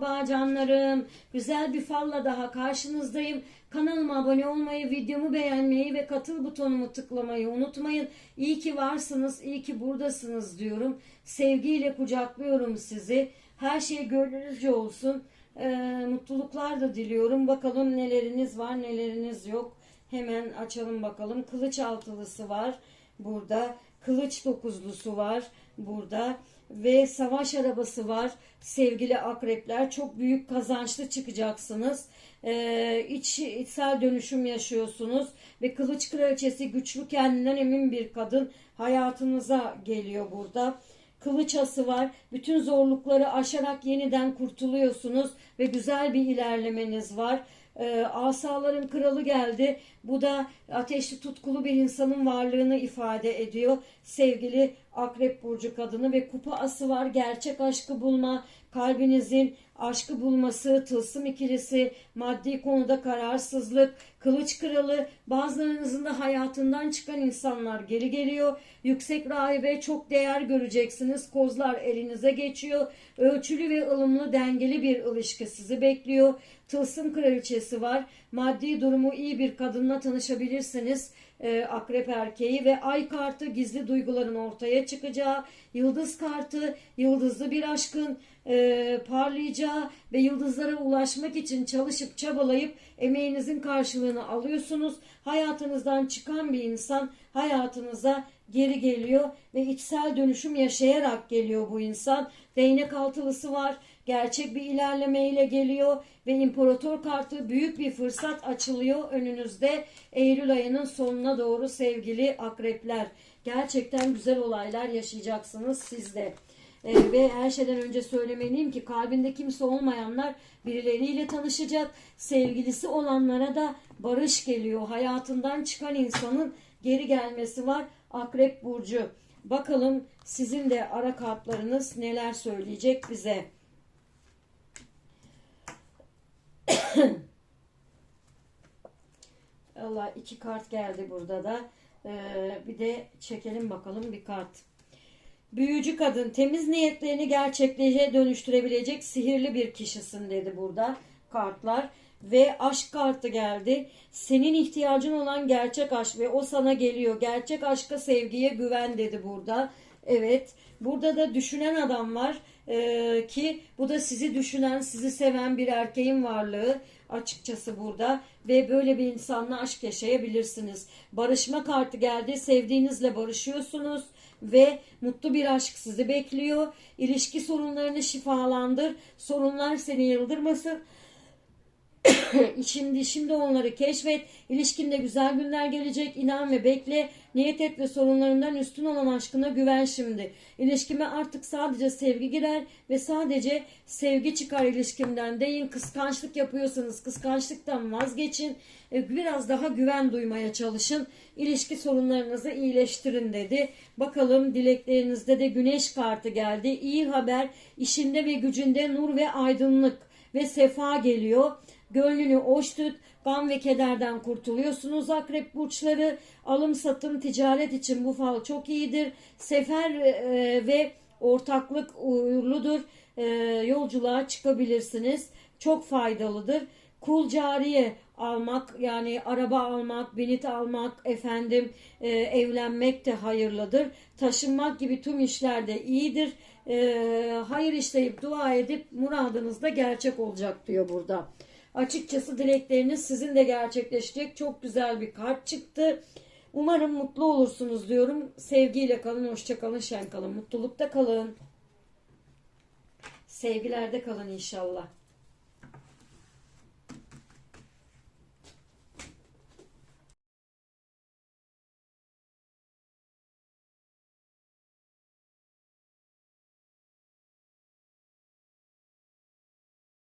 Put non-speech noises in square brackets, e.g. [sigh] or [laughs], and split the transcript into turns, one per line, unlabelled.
Merhaba canlarım. Güzel bir falla daha karşınızdayım. Kanalıma abone olmayı, videomu beğenmeyi ve katıl butonumu tıklamayı unutmayın. İyi ki varsınız, iyi ki buradasınız diyorum. Sevgiyle kucaklıyorum sizi. Her şey gönlünüzce olsun. Ee, mutluluklar da diliyorum. Bakalım neleriniz var, neleriniz yok. Hemen açalım bakalım. Kılıç altılısı var burada. Kılıç dokuzlusu var burada ve savaş arabası var. Sevgili akrepler çok büyük kazançlı çıkacaksınız. Ee, iç, içsel dönüşüm yaşıyorsunuz ve kılıç kraliçesi güçlü kendinden emin bir kadın hayatınıza geliyor burada. Kılıç ası var. Bütün zorlukları aşarak yeniden kurtuluyorsunuz ve güzel bir ilerlemeniz var ee, asaların kralı geldi. Bu da ateşli tutkulu bir insanın varlığını ifade ediyor. Sevgili Akrep Burcu kadını ve kupa ası var. Gerçek aşkı bulma, kalbinizin aşkı bulması, tılsım ikilisi, maddi konuda kararsızlık, kılıç kralı, bazılarınızın da hayatından çıkan insanlar geri geliyor. Yüksek rahibe çok değer göreceksiniz. Kozlar elinize geçiyor. Ölçülü ve ılımlı dengeli bir ilişki sizi bekliyor. Tılsım kraliçesi var. Maddi durumu iyi bir kadınla tanışabilirsiniz. Ee, akrep erkeği ve ay kartı gizli duyguların ortaya çıkacağı, yıldız kartı yıldızlı bir aşkın e, parlayacağı ve yıldızlara ulaşmak için çalışıp çabalayıp emeğinizin karşılığını alıyorsunuz. Hayatınızdan çıkan bir insan hayatınıza geri geliyor ve içsel dönüşüm yaşayarak geliyor bu insan. Değnek altılısı var. Gerçek bir ilerlemeyle geliyor ve imparator kartı büyük bir fırsat açılıyor önünüzde Eylül ayının sonuna doğru sevgili akrepler. Gerçekten güzel olaylar yaşayacaksınız siz de. Ee, ve her şeyden önce söylemeliyim ki kalbinde kimse olmayanlar birileriyle tanışacak. Sevgilisi olanlara da barış geliyor. Hayatından çıkan insanın geri gelmesi var. Akrep Burcu. Bakalım sizin de ara kartlarınız neler söyleyecek bize. [coughs] Allah iki kart geldi burada da. Ee, bir de çekelim bakalım bir kart. Büyücü kadın temiz niyetlerini gerçekliğe dönüştürebilecek sihirli bir kişisin dedi burada kartlar. Ve aşk kartı geldi. Senin ihtiyacın olan gerçek aşk ve o sana geliyor. Gerçek aşka sevgiye güven dedi burada. Evet. Burada da düşünen adam var Ee, ki bu da sizi düşünen, sizi seven bir erkeğin varlığı açıkçası burada ve böyle bir insanla aşk yaşayabilirsiniz. Barışma kartı geldi. Sevdiğinizle barışıyorsunuz ve mutlu bir aşk sizi bekliyor. İlişki sorunlarını şifalandır. Sorunlar seni yıldırmasın. [laughs] şimdi şimdi onları keşfet. İlişkinde güzel günler gelecek. İnan ve bekle. Niyet et ve sorunlarından üstün olan aşkına güven şimdi. İlişkime artık sadece sevgi girer ve sadece sevgi çıkar ilişkimden deyin. Kıskançlık yapıyorsanız kıskançlıktan vazgeçin. E, Biraz daha güven duymaya çalışın. İlişki sorunlarınızı iyileştirin dedi. Bakalım dileklerinizde de güneş kartı geldi. İyi haber işinde ve gücünde nur ve aydınlık ve sefa geliyor. Gönlünü hoş tut. Gam ve kederden kurtuluyorsunuz akrep burçları. Alım satım ticaret için bu fal çok iyidir. Sefer e, ve ortaklık uğurludur. E, yolculuğa çıkabilirsiniz. Çok faydalıdır. Kul cariye almak yani araba almak, binit almak, efendim e, evlenmek de hayırlıdır. Taşınmak gibi tüm işlerde iyidir. E, hayır işleyip dua edip muradınız da gerçek olacak diyor burada. Açıkçası dilekleriniz sizin de gerçekleşecek. Çok güzel bir kart çıktı. Umarım mutlu olursunuz diyorum. Sevgiyle kalın, hoşça kalın, şen kalın. Mutlulukta kalın. Sevgilerde kalın inşallah.